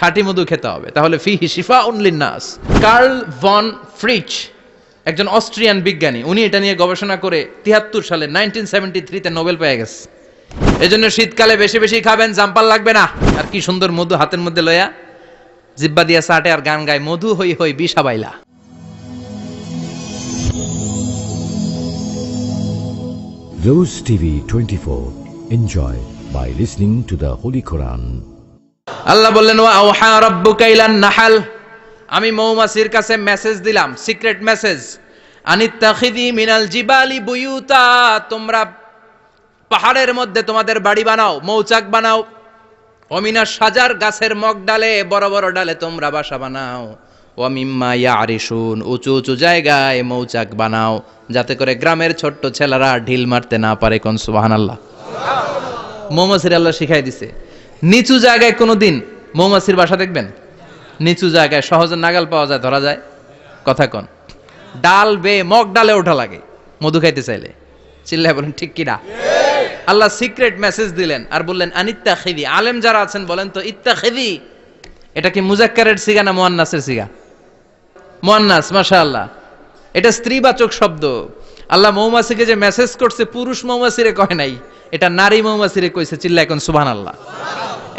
খাঁটি মধু খেতে হবে। তাহলে ফিহি শিফা উনলিনাস কার্ল ভন ফ্রিচ, একজন অস্ট্রিয়ান বিজ্ঞানী, উনি এটা নিয়ে গবেষণা করে তিয়াত্তর সালে নাইনটিন সেভেন্টি থ্রিতে নোবেল পেয়ে গেছে। এই জন্য শীতকালে বেশি বেশি খাবেন জাম্পাল লাগবে না। আর কি সুন্দর মধু হাতের মধ্যে লয়া। জিব্বা দিয়া সাটে আর গান গায়, মধু হই হই বিষা বাইলা। Rose TV 24. Enjoy by listening to the Holy Quran. আল্লাহ বললেন, ওয়া আওহা রাব্বুকা ইলান নাহাল। আমি মৌমাছির কাছে মেসেজ দিলাম সিক্রেট মেসেজ আনিত্তাখিদি মিনাল জিবালি বুয়ুতা। তোমরা পাহাড়ের মধ্যে তোমাদের বাড়ি বানাও, মৌচাক বানাও। অমিনা সাজার গাছের মগ ডালে, বড় বড় ডালে তোমরা বাসা বানাও। ওয়ামিম্মা ইয়ারিসুন উঁচু উঁচু জায়গায় মৌচাক বানাও, যাতে করে গ্রামের ছোট্ট ছেলেরা ঢিল মারতে না পারে কোন সুবাহান আল্লাহ মৌমাছির আল্লাহ শিখাই দিছে। নিচু জায়গায় কোনোদিন মৌমাছির বাসা দেখবেন? নিচু জায়গায় সহজে নাগাল পাওয়া যায়, ধরা যায়। কথা কন। ডাল বে মগ ডালে ওঠা লাগে, মধু খাইতে চাইলে। চিল্লায় বলেন, ঠিক কিনা আল্লাহ সিক্রেট মেসেজ দিলেন আর বললেন আনিত্তা খেদি আলেম যারা আছেন, বলেন তো ইত্তা খেদি এটা কি মুজাক্কারের সিগা না মোয়ান্নাসের সিগা? মোয়ান্নাস মাশা আল্লাহ এটা স্ত্রীবাচক শব্দ। আল্লাহ মৌমাছিকে যে মেসেজ করছে, পুরুষ মৌমাছিরে কয় নাই, এটা নারী মৌমাছিরে কইছে চিল্লা এখন সুবহান আল্লাহ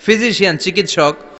ফিজিশিয়ান চিকিৎসক